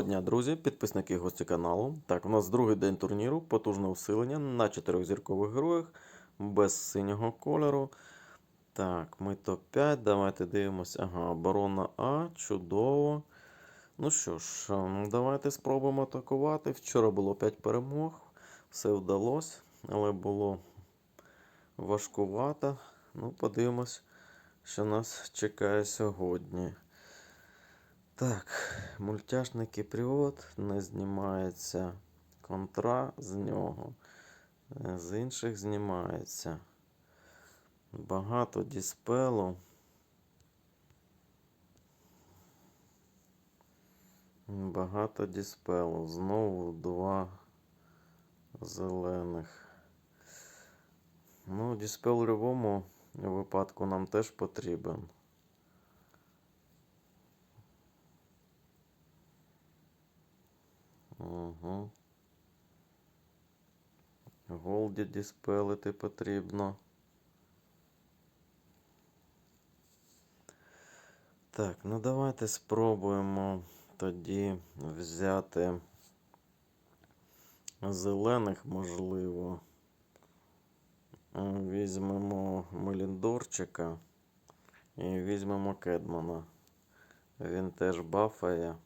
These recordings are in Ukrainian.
Доброго дня, друзі, підписники гості каналу. Так, у нас другий день турніру, потужне усилення на чотирьохзіркових героях без синього кольору. Так, ми топ-5. Давайте дивимося. Ага, оборона А, чудово. Ну що ж, ем, давайте спробуємо атакувати. Вчора було 5 перемог, все вдалося, але було важкувато. Ну, подивимось, що нас чекає сьогодні. Так, мультяшний кіпріот не знімається контра з нього. Е, З інших знімається. Багато діспелу. Багато діспелу. Знову два зелених. Ну, діспел в будь-якому випадку нам теж потрібен. Угу. Голді діспелити потрібно. Так, ну давайте спробуємо тоді взяти зелених, можливо. Візьмемо Меліндорчика і візьмемо Кедмана. Він теж бафає.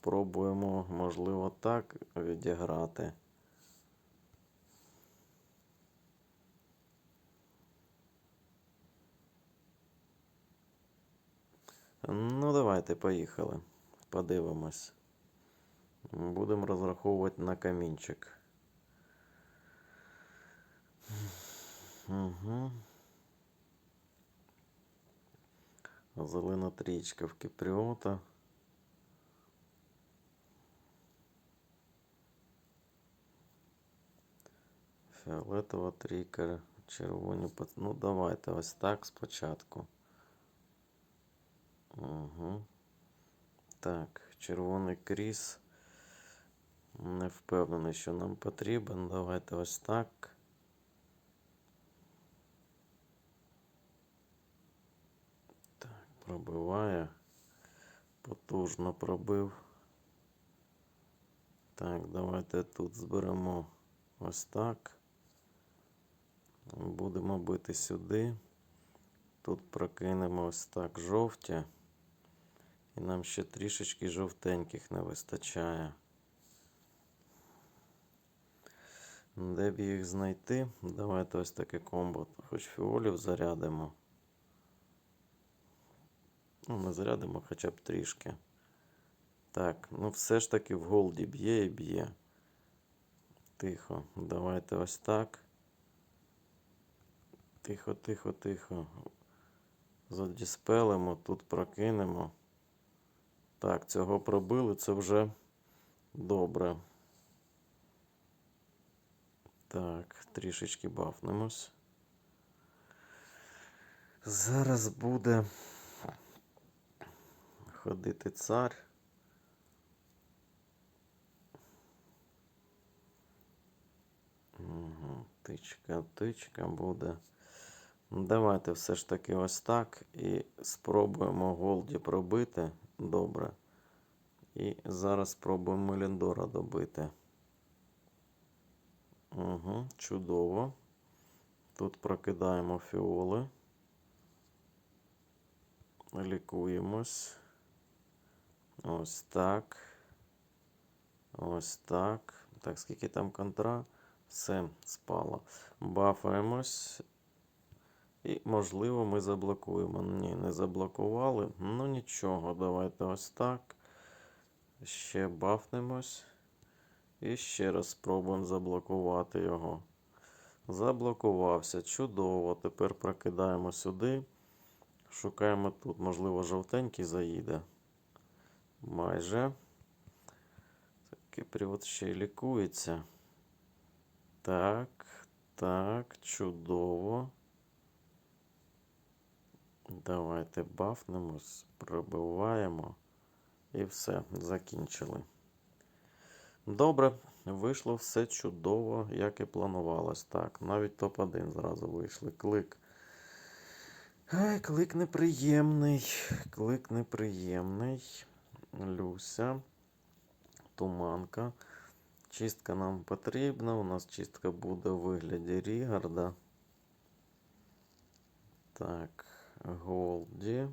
Спробуємо, можливо, так відіграти. Ну, давайте, поїхали. Подивимось. Будемо розраховувати на камінчик. Угу. Зелена трічка в Кіпріота. Фіолетова трійка, червоні Ну, давайте ось так спочатку. Угу. Так, червоний кріс. Не впевнений, що нам потрібен. Давайте ось так. Так, пробиває. Потужно пробив. Так, давайте тут зберемо ось так. Будемо бити сюди. Тут прокинемо ось так жовті. І нам ще трішечки жовтеньких не вистачає. Де б їх знайти? Давайте ось таке комбо. Хоч фіолів зарядимо. Ну, не зарядимо хоча б трішки. Так, ну все ж таки в голді б'є і б'є. Тихо. Давайте ось так. Тихо, тихо, тихо. Задіспелимо, тут прокинемо. Так, цього пробили, це вже добре. Так, трішечки бафнемось. Зараз буде ходити цар. Угу. Тичка, тичка буде. Ну, Давайте все ж таки ось так. І спробуємо Голді пробити. Добре. І зараз спробуємо Меліндора добити. Угу, чудово. Тут прокидаємо фіоли. Лікуємось. Ось так. Ось так. Так, скільки там контра? Все, спало. Бафаємось. І, можливо, ми заблокуємо. Ні, не заблокували. Ну нічого, давайте ось так. Ще бафнемось. І ще раз спробуємо заблокувати його. Заблокувався. Чудово. Тепер прокидаємо сюди. Шукаємо тут, можливо, жовтенький заїде. Майже. Такий привод ще й лікується. Так, так, чудово. Давайте бафнемось, пробиваємо. І все, закінчили. Добре, вийшло все чудово, як і планувалось. Так, навіть топ-1 зразу вийшли. Клик. Ай, клик неприємний. Клик неприємний. Люся. Туманка. Чистка нам потрібна. У нас чистка буде у вигляді Рігарда. Так, Голді.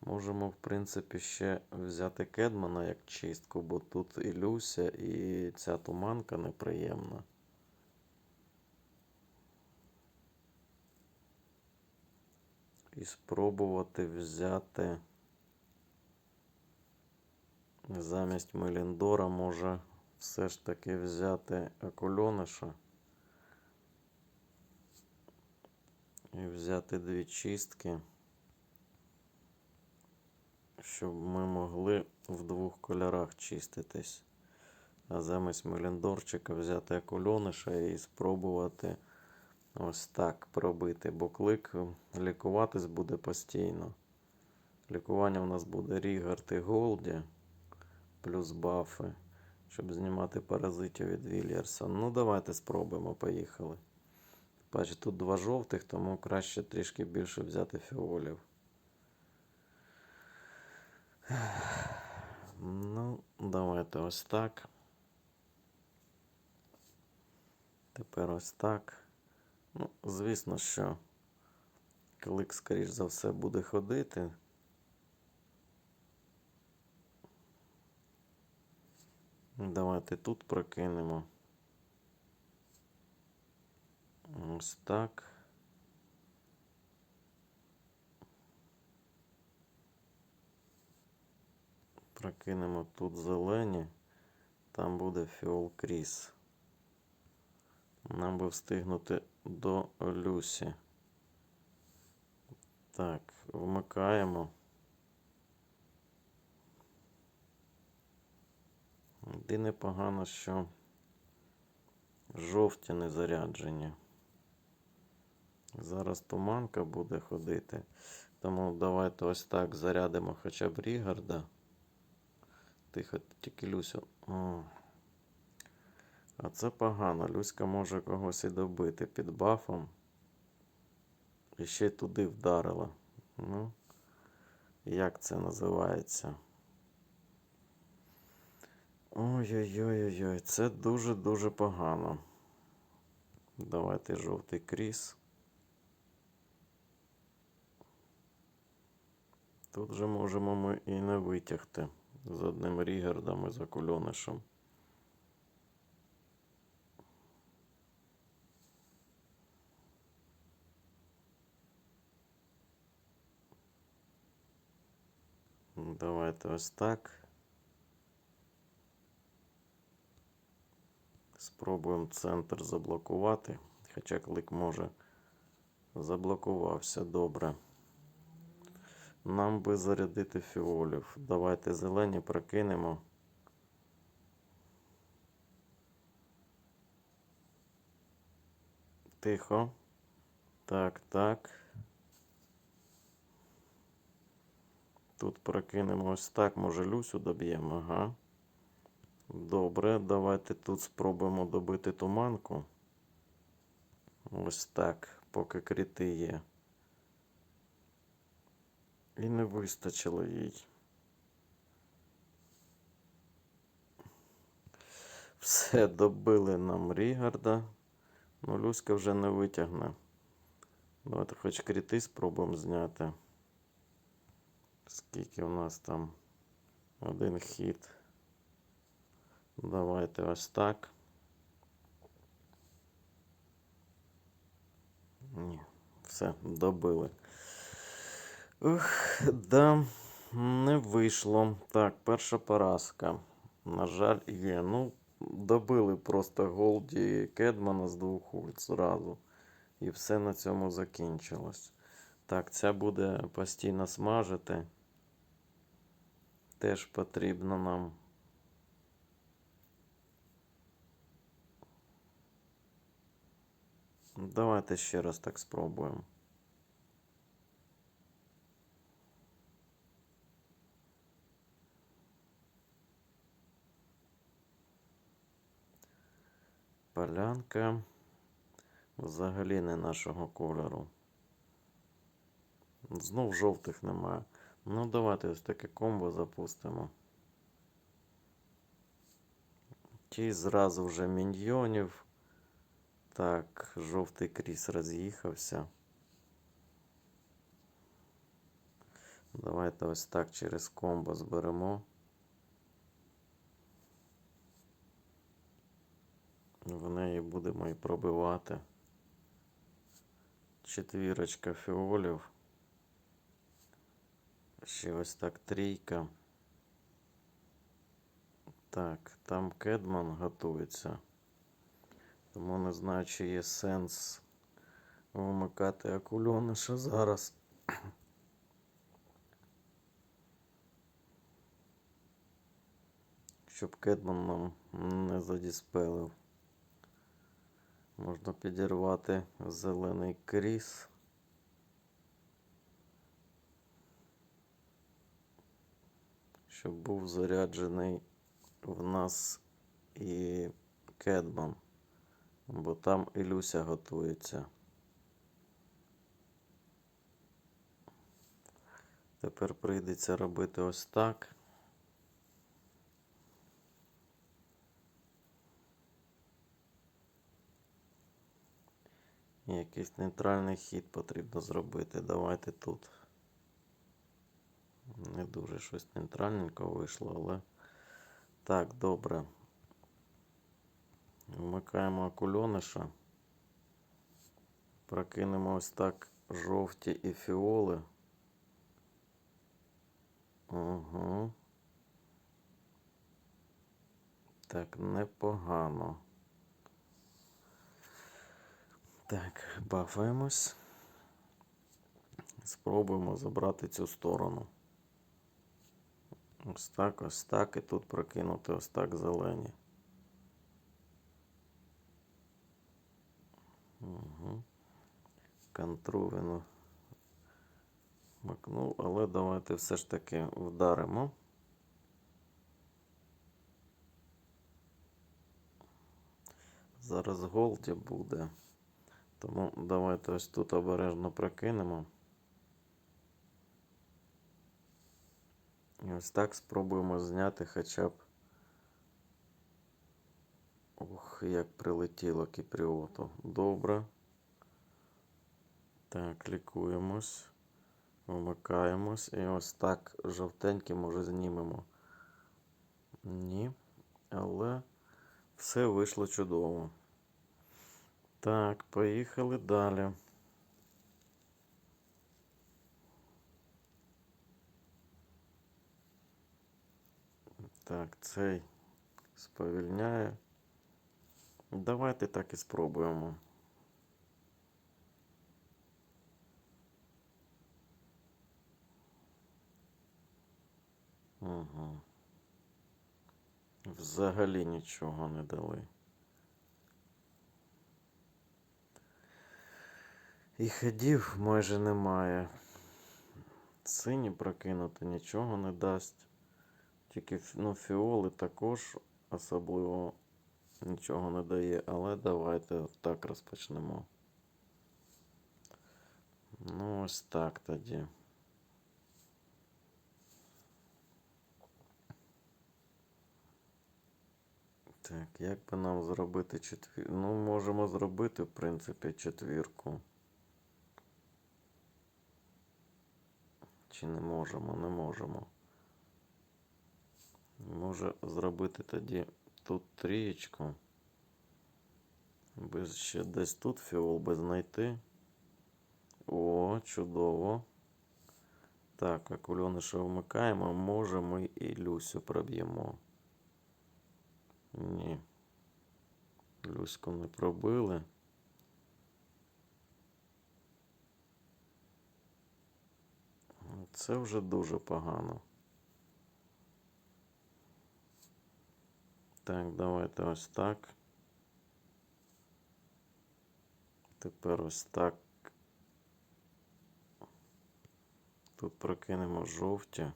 Можемо, в принципі, ще взяти Кедмана як чистку, бо тут і Люся, і ця туманка неприємна. І спробувати взяти замість Меліндора, може все ж таки взяти Акульониша. І взяти дві чистки, щоб ми могли в двох кольорах чиститись. А замість Меліндорчика взяти Акульониша і спробувати ось так пробити, бо клик лікуватись буде постійно. Лікування у нас буде Рігард і Голді, плюс бафи, щоб знімати паразитів від Вільярса. Ну, давайте спробуємо, поїхали. Бачу, тут два жовтих, тому краще трішки більше взяти фіолів. Ну, давайте ось так. Тепер ось так. Ну, звісно, що клик, скоріш за все, буде ходити. Давайте тут прокинемо. Ось так. Прокинемо тут зелені. Там буде фіол кріс. Нам би встигнути до Люсі. Так, вмикаємо. І непогано, що жовті не заряджені. Зараз туманка буде ходити. Тому давайте ось так зарядимо хоча б Рігарда. Тихо, тільки Люсю. О. А це погано. Люська може когось і добити під бафом. І ще й туди вдарила. Ну, як це називається? Ой-ой-ой-ой, це дуже-дуже погано. Давайте жовтий кріс. Тут же можемо ми і не витягти з одним Рігардом і за кульонишем. Давайте ось так. Спробуємо центр заблокувати. Хоча клик може заблокувався добре. Нам би зарядити фіолів. Давайте зелені прокинемо. Тихо. Так, так. Тут прокинемо ось так, може Люсю доб'ємо, ага. Добре, давайте тут спробуємо добити туманку. Ось так, поки кріти є. І не вистачило їй. Все, добили нам Рігарда. Ну, Люська вже не витягне. Давайте хоч кріти спробуємо зняти. Скільки у нас там один хід. Давайте ось так. Ні, все, добили. Ух, да, не вийшло. Так, перша поразка. На жаль, є. Ну, добили просто Голді і Кедмана з двох ульт зразу. І все на цьому закінчилось. Так, ця буде постійно смажити. Теж потрібно нам. Давайте ще раз так спробуємо. Полянка. Взагалі не нашого кольору. Знов жовтих немає. Ну, давайте ось таке комбо запустимо. Ті зразу вже міньйонів. Так, жовтий кріс роз'їхався. Давайте ось так через комбо зберемо. В неї будемо і пробивати. Четвірочка фіолів. Ще ось так трійка. Так, там Кедман готується. Тому не знаю, чи є сенс вимикати акульониша зараз. Щоб Кедман нам не задіспелив. Можна підірвати зелений кріс. Щоб був заряджений в нас і Кедман. Бо там Ілюся готується. Тепер прийдеться робити ось так. Якийсь нейтральний хід потрібно зробити. Давайте тут. Не дуже щось нейтральненько вийшло, але так, добре. Вмикаємо акульониша. Прокинемо ось так жовті і фіоли. Угу. Так, непогано. Так, бафаємось. Спробуємо забрати цю сторону. Ось так, ось так. І тут прокинути ось так зелені. Угу. Контрувину макнув, але давайте все ж таки вдаримо. Зараз голді буде. Тому давайте ось тут обережно прокинемо. І ось так спробуємо зняти хоча б. Ух, як прилетіло кіпріоту. Добре. Так, лікуємось. Вмикаємось. І ось так жовтенький може знімемо. Ні. Але все вийшло чудово. Так, поїхали далі. Так, цей сповільняє. Давайте так і спробуємо. Угу. Взагалі нічого не дали. І ходів майже немає. Сині прокинути нічого не дасть. Тільки ну, фіоли також особливо нічого не дає, але давайте так розпочнемо. Ну, ось так тоді. Так, як би нам зробити четвір... Ну, можемо зробити, в принципі, четвірку. Чи не можемо? Не можемо. Може зробити тоді тут трієчку. Без ще десь тут фіол би знайти. О, чудово. Так, акульониша вмикаємо. Може ми і Люсю проб'ємо. Ні. Люську не пробили. Це вже дуже погано. Так, давайте ось так. Тепер ось так. Тут прокинемо жовті.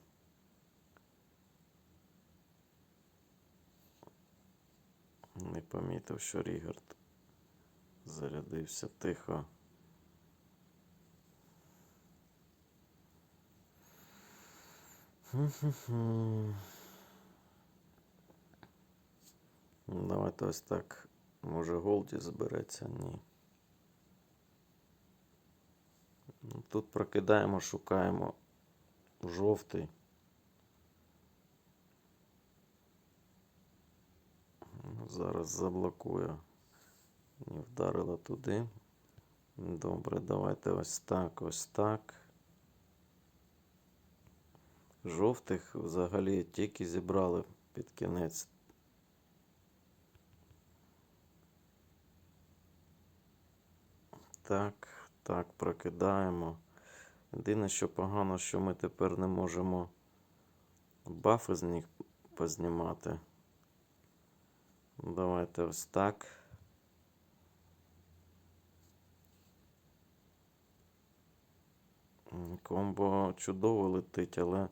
Не помітив, що Рігард Зарядився тихо. Хм-хм-хм. Ну, Давайте ось так. Може Голді збереться? Ні. Ну, Тут прокидаємо, шукаємо жовтий. Ну, Зараз заблокую. Не вдарила туди. Добре, давайте ось так, ось так. Жовтих взагалі тільки зібрали під кінець. Так, так, прокидаємо. Єдине, що погано, що ми тепер не можемо бафи з них познімати. Давайте ось так. Комбо чудово летить, але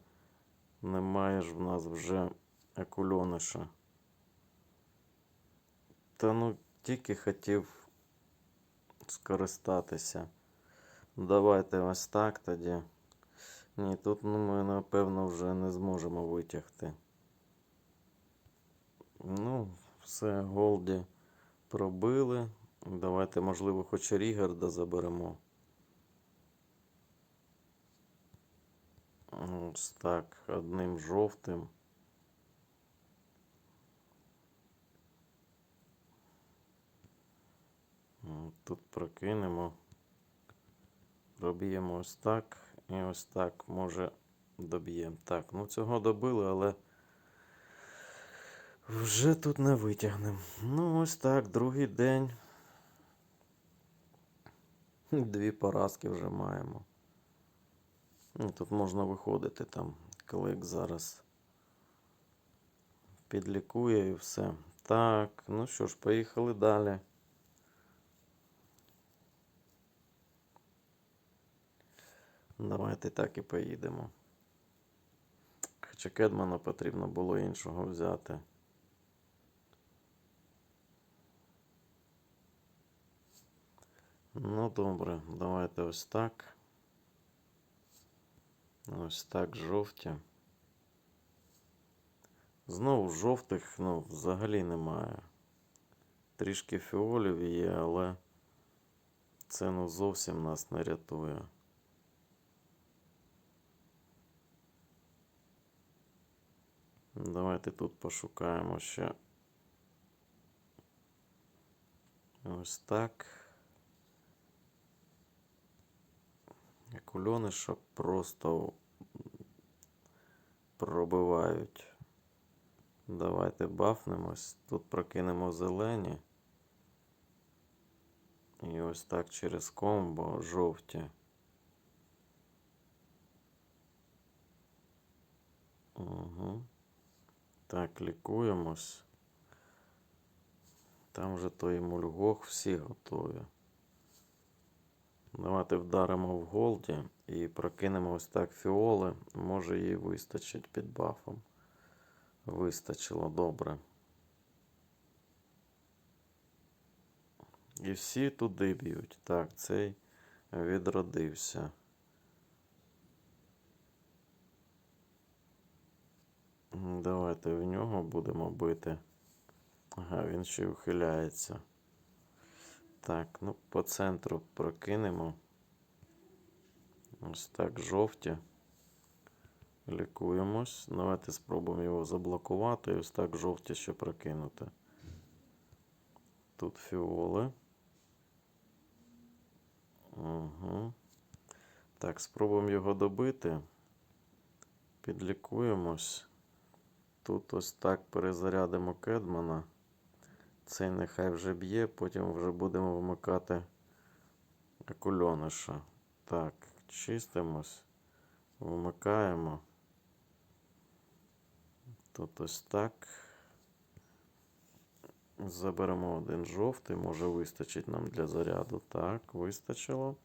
немає ж в нас вже акульониша. Та ну тільки хотів скористатися. Давайте ось так тоді. Ні, тут ну, ми напевно вже не зможемо витягти. Ну, все, Голді пробили. Давайте, можливо, хоч Рігарда заберемо. Ось так, одним жовтим. Тут прокинемо. Проб'ємо ось так і ось так. Може доб'ємо. Так, ну цього добили, але вже тут не витягнемо. Ну, ось так, другий день. Дві поразки вже маємо. Ну, Тут можна виходити там. Клик зараз підлікує і все. Так, ну що ж, поїхали далі. Давайте так і поїдемо. Хоча Кедмана потрібно було іншого взяти. Ну, добре, давайте ось так. Ось так жовті. Знову жовтих, ну, взагалі немає. Трішки фіолів є, але це ну зовсім нас не рятує. Давайте тут пошукаємо ще. Ось так. Кульониша просто пробивають. Давайте бафнемось. Тут прокинемо зелені. І ось так через комбо жовті. Угу. Так, лікуємось. Там вже той мульгох всі готові. Давайте вдаримо в голді і прокинемо ось так фіоли. Може їй вистачить під бафом. Вистачило добре. І всі туди б'ють. Так, цей відродився. Давайте в нього будемо бити. Ага, він ще й ухиляється. Так, ну по центру прокинемо. Ось так, жовті. Лікуємось. Давайте спробуємо його заблокувати і ось так жовті ще прокинути. Тут фіоли. Угу. Так, спробуємо його добити. Підлікуємось. Тут ось так перезарядимо Кедмана. Цей нехай вже б'є, потім вже будемо вмикати акульониша. Так, чистимось, вмикаємо. Тут ось так. Заберемо один жовтий, може вистачить нам для заряду. Так, вистачило.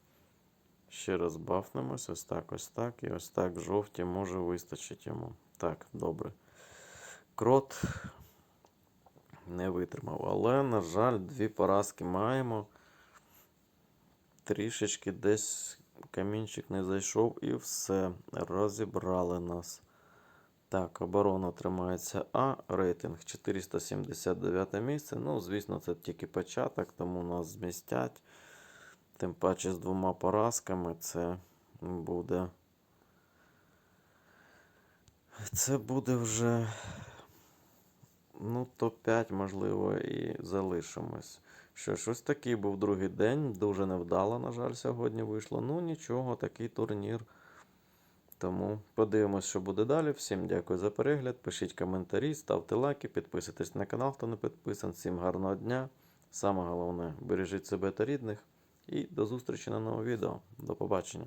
Ще раз бафнемось, ось так, ось так. І ось так жовті може вистачить йому. Так, добре. Крот не витримав. Але, на жаль, дві поразки маємо. трішечки десь камінчик не зайшов і все. Розібрали нас. Так, оборона тримається А, рейтинг 479 місце. Ну, звісно, це тільки початок, тому нас змістять. Тим паче з двома поразками це буде. Це буде вже. Ну, топ-5, можливо, і залишимось. Що ж, ось такий був другий день. Дуже невдало, на жаль, сьогодні вийшло. Ну, нічого, такий турнір. Тому подивимось, що буде далі. Всім дякую за перегляд. Пишіть коментарі, ставте лайки, підписуйтесь на канал, хто не підписан. Всім гарного дня. Саме головне, бережіть себе та рідних. І до зустрічі на новому відео. До побачення.